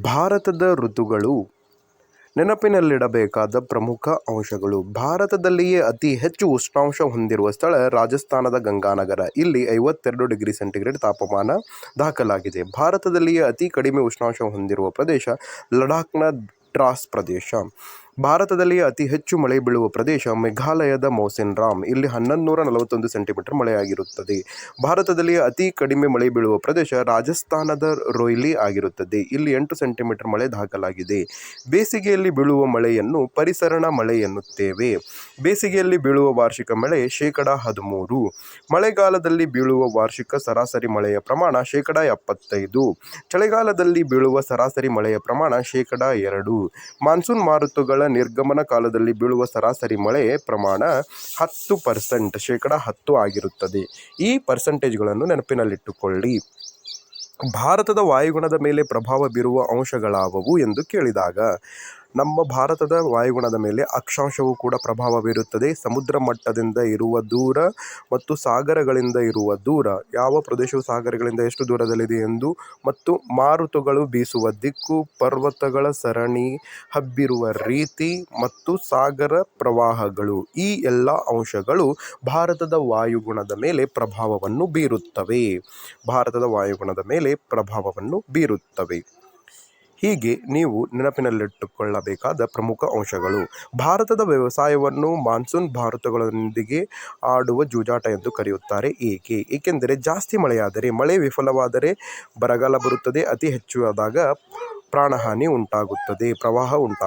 ಭಾರತದ ಋತುಗಳು. ನೆನಪಿನಲ್ಲಿಡಬೇಕಾದ ಪ್ರಮುಖ ಅಂಶಗಳು. ಭಾರತದಲ್ಲಿಯೇ ಅತಿ ಹೆಚ್ಚು ಉಷ್ಣಾಂಶ ಹೊಂದಿರುವ ಸ್ಥಳ ರಾಜಸ್ಥಾನದ ಗಂಗಾನಗರ. ಇಲ್ಲಿ ಐವತ್ತೆರಡು ಡಿಗ್ರಿ ಸೆಂಟಿಗ್ರೇಡ್ ತಾಪಮಾನ ದಾಖಲಾಗಿದೆ. ಭಾರತದಲ್ಲಿಯೇ ಅತಿ ಕಡಿಮೆ ಉಷ್ಣಾಂಶ ಹೊಂದಿರುವ ಪ್ರದೇಶ ಲಡಾಖ್ನ ಡ್ರಾಸ್ ಪ್ರದೇಶ. ಭಾರತದಲ್ಲಿಯೇ ಅತಿ ಹೆಚ್ಚು ಮಳೆ ಬೀಳುವ ಪ್ರದೇಶ ಮೇಘಾಲಯದ ಮೌಸಿನ್ ರಾಮ್. ಇಲ್ಲಿ ಹನ್ನೊಂದು ನೂರ ನಲವತ್ತೊಂದು ಸೆಂಟಿಮೀಟರ್ ಮಳೆಯಾಗಿರುತ್ತದೆ. ಭಾರತದಲ್ಲಿ ಅತಿ ಕಡಿಮೆ ಮಳೆ ಬೀಳುವ ಪ್ರದೇಶ ರಾಜಸ್ಥಾನದ ರೊಯ್ಲಿ ಆಗಿರುತ್ತದೆ. ಇಲ್ಲಿ ಎಂಟು ಸೆಂಟಿಮೀಟರ್ ಮಳೆ ದಾಖಲಾಗಿದೆ. ಬೇಸಿಗೆಯಲ್ಲಿ ಬೀಳುವ ಮಳೆಯನ್ನು ಪರಿಸರಣ ಮಳೆ ಎನ್ನುತ್ತೇವೆ. ಬೇಸಿಗೆಯಲ್ಲಿ ಬೀಳುವ ವಾರ್ಷಿಕ ಮಳೆ ಶೇಕಡ ಹದಿಮೂರು. ಮಳೆಗಾಲದಲ್ಲಿ ಬೀಳುವ ವಾರ್ಷಿಕ ಸರಾಸರಿ ಮಳೆಯ ಪ್ರಮಾಣ ಶೇಕಡ ಎಪ್ಪತ್ತೈದು. ಚಳಿಗಾಲದಲ್ಲಿ ಬೀಳುವ ಸರಾಸರಿ ಮಳೆಯ ಪ್ರಮಾಣ ಶೇಕಡ ಎರಡು. ಮಾನ್ಸೂನ್ ಮಾರುತಗಳ ನಿರ್ಗಮನ ಕಾಲದಲ್ಲಿ ಬೀಳುವ ಸರಾಸರಿ ಮಳೆ ಪ್ರಮಾಣ ಹತ್ತು ಪರ್ಸೆಂಟ್, ಶೇಕಡ ಹತ್ತು ಆಗಿರುತ್ತದೆ. ಈ ಪರ್ಸೆಂಟೇಜ್ಗಳನ್ನು ನೆನಪಿನಲ್ಲಿಟ್ಟುಕೊಳ್ಳಿ. ಭಾರತದ ವಾಯುಗುಣದ ಮೇಲೆ ಪ್ರಭಾವ ಬೀರುವ ಅಂಶಗಳಾವವು ಎಂದು ಕೇಳಿದಾಗ ನಮ್ಮ ಭಾರತದ ವಾಯುಗುಣದ ಮೇಲೆ ಅಕ್ಷಾಂಶವು ಕೂಡ ಪ್ರಭಾವ ಬೀರುತ್ತದೆ. ಸಮುದ್ರ ಮಟ್ಟದಿಂದ ಇರುವ ದೂರ ಮತ್ತು ಸಾಗರಗಳಿಂದ ಇರುವ ದೂರ, ಯಾವ ಪ್ರದೇಶವು ಸಾಗರಗಳಿಂದ ಎಷ್ಟು ದೂರದಲ್ಲಿದೆ ಎಂದು ಮತ್ತು ಮಾರುತಗಳು ಬೀಸುವ ದಿಕ್ಕು, ಪರ್ವತಗಳ ಸರಣಿ ಹಬ್ಬಿರುವ ರೀತಿ ಮತ್ತು ಸಾಗರ ಪ್ರವಾಹಗಳು, ಈ ಎಲ್ಲ ಅಂಶಗಳು ಭಾರತದ ವಾಯುಗುಣದ ಮೇಲೆ ಪ್ರಭಾವವನ್ನು ಬೀರುತ್ತವೆ. ಭಾರತದ ವಾಯುಗುಣದ ಮೇಲೆ ಪ್ರಭಾವವನ್ನು ಬೀರುತ್ತವೆ. ಹೀಗೆ ನೀವು ನೆನಪಿನಲ್ಲಿಟ್ಟುಕೊಳ್ಳಬೇಕಾದ ಪ್ರಮುಖ ಅಂಶಗಳು. ಭಾರತದ ವ್ಯವಸಾಯವನ್ನು ಮಾನ್ಸೂನ್ ಭಾರತಗಳೊಂದಿಗೆ ಆಡುವ ಜೂಜಾಟ ಎಂದು ಕರೆಯುತ್ತಾರೆ. ಏಕೆ? ಏಕೆಂದರೆ ಜಾಸ್ತಿ ಮಳೆಯಾದರೆ, ಮಳೆ ವಿಫಲವಾದರೆ ಬರಗಾಲ ಬರುತ್ತದೆ, ಅತಿ ಹೆಚ್ಚು ಆದಾಗ ಪ್ರಾಣಹಾನಿ ಉಂಟಾಗುತ್ತದೆ, ಪ್ರವಾಹ ಉಂಟಾ